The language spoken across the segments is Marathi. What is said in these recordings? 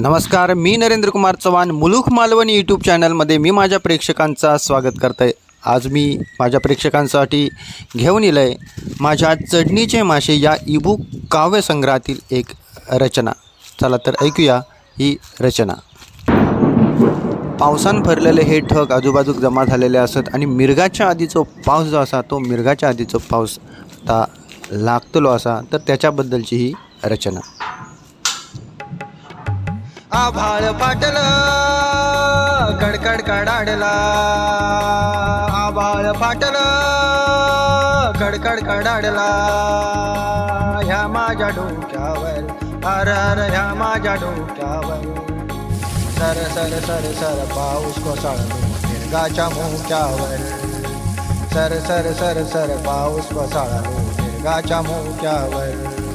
नमस्कार मी नरेंद्र कुमार चव्हाण मुलुख मालवणी यूट्यूब चॅनलमध्ये मी माझ्या प्रेक्षकांचा स्वागत करत आहे आज मी माझ्या प्रेक्षकांसाठी घेऊन येलं आहे माझ्या चढणीचे मासे या ईबुक काव्यसंग्रहातील एक रचना. चला तर ऐकूया ही रचना. पावसान भरलेले हे ठग आजूबाजूक जमा झालेले असत आणि मिरगाच्या आधीचो पाऊस जो असा तो मिरगाच्या आधीचो पाऊस आता लागतलो असा तर त्याच्याबद्दलची ही रचना. आभाळ फाटल कडकड कडाडला. आभाळ फाटल कडकड कडाडला. ह्या माझ्या डोक्यावर अर अर ह्या माझ्या डोक्यावर. सर सर सर सर पाऊस कोसळलो निर्गाच्या मोक्यावर. सर सर सर सर पाऊस कोसळलो निर्गाच्या मोक्यावर.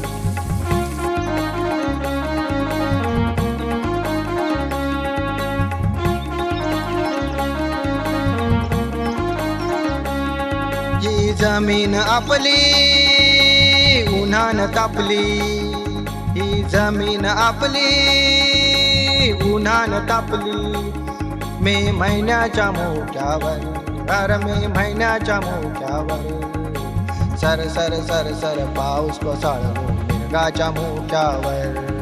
जमीन आपली उन्हान तापली. ही जमीन आपली उन्हान तापली. मे महिन्याच्या मोठ्यावर अर मे महिन्याच्या मोठ्यावर. सर सर सर सर पाऊस कोसळलो मिरगाच्या मोठ्यावर.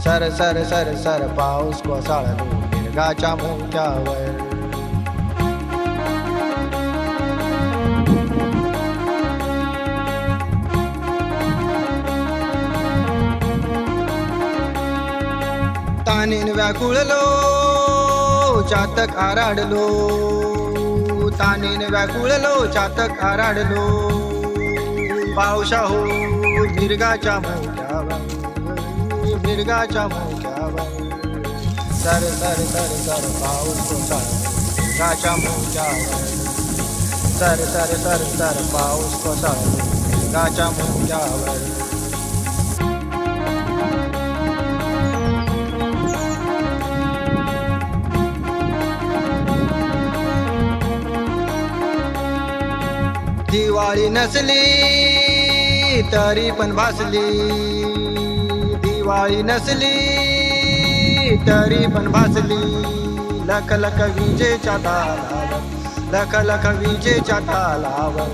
सर सर सर सर पाऊस कोसळलो मिरगाच्या मोठ्यावर. व्याकुळलो चातक आराडलो. तानेन व्याकुळलो चातक आराडलो. पावसा हो मिरगाच्या मोठ्यावर मिरगाच्या मोठ्यावर सर सर सर सर पाऊस कोसळलो मिरगाच्या मोठ्यावर सर सर सर सर पाऊस कोसळलो मिरगाच्या मोठ्यावर दिवाळी नसली तरी पण भासली. दिवाळी नसली तरी पण भासली. लख लख विजेच्या तालावर लख लख विजेच्या तालावर.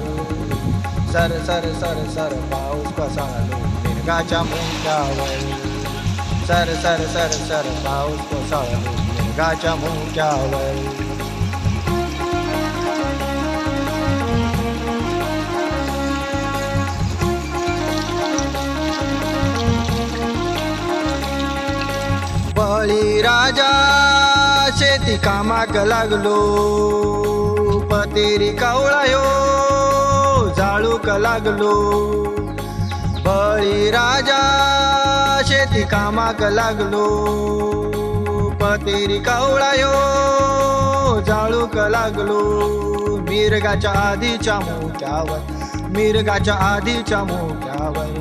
सर सर सर सर पाऊस कोसळलो मिरगाच्या मुंग्यावर. सर सर सर सर पाऊस कोसळलो मिरगाच्या मुंग्यावर. शेती कामाक लागलो. पतेरी कावळायो जाळूक लागलो. बळी राजा शेती कामाक लागलो. पतेरी कावळायो जाळूक लागलो. मिरगाच्या आधीच्या मोठ्यावर मिरगाच्या आधीच्या मोठ्यावर.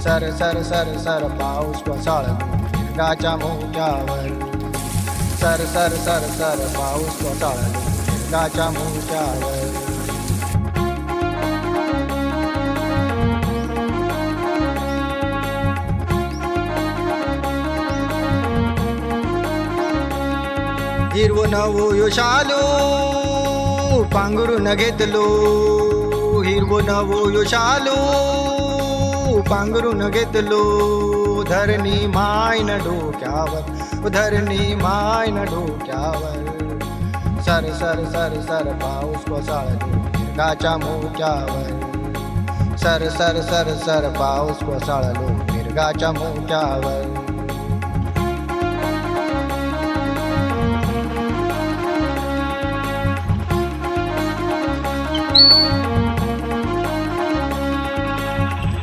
सर सर सर सर पाऊस कोसळलो मिरगाच्या मोठ्यावर. सर सर सर सर पाऊस कोसळलो मिरगाच्या मोक्यावर हिरवो नवो यशालो पांघरून घेतलो हिरवो नवो यशालो पांघरून घेतलो धरणी मायन डोक्यावर धरणी मायन डोक्यावर. सर सर सर सर पाऊस कोसळलो मिरगाच्या मोक्यावर. सर सर सर सर पाऊस कोसळलो मिरगाच्या मोक्यावर.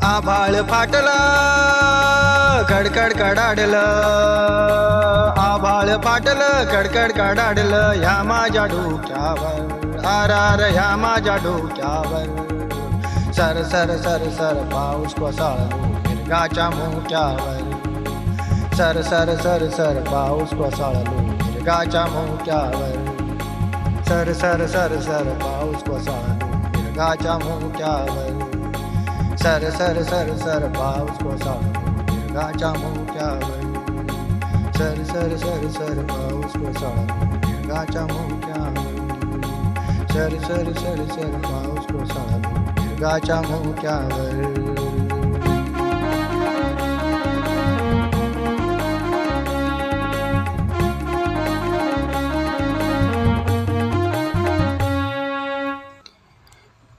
आभाळ फाटला. कडकड कडाडलं आभाळ पाटलं कडकड कडाडलं ह्या माझ्या डोक्यावर आर आर ह्या माझ्या डोक्यावर सर सर सर सर पाऊस कोसळलो मिरगाच्या मोक्यावर सर सर सर सर पाऊस कोसळलो मिरगाच्या मोक्यावर सर सर सर सर पाऊस कोसळलो मिरगाच्या मोक्यावर सर सर सर सर पाऊस कोसळलो ढगाच्या मोठ्यावर. सर सर सर सर पाऊस कोसळा ढगाच्या मोठ्यावर. सर सर सर सर पाऊस कोसळा ढगाच्या मोठ्यावर.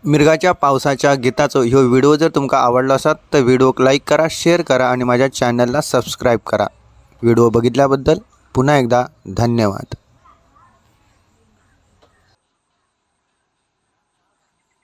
मिरगाच्या पावसाच्या गीताचो ह्यो व्हिडिओ जर तुमका आवडलो असत तर व्हिडिओक लाईक करा शेअर करा आणि माझ्या चॅनलला सबस्क्राईब करा. व्हिडिओ बघितल्याबद्दल पुन्हा एकदा धन्यवाद.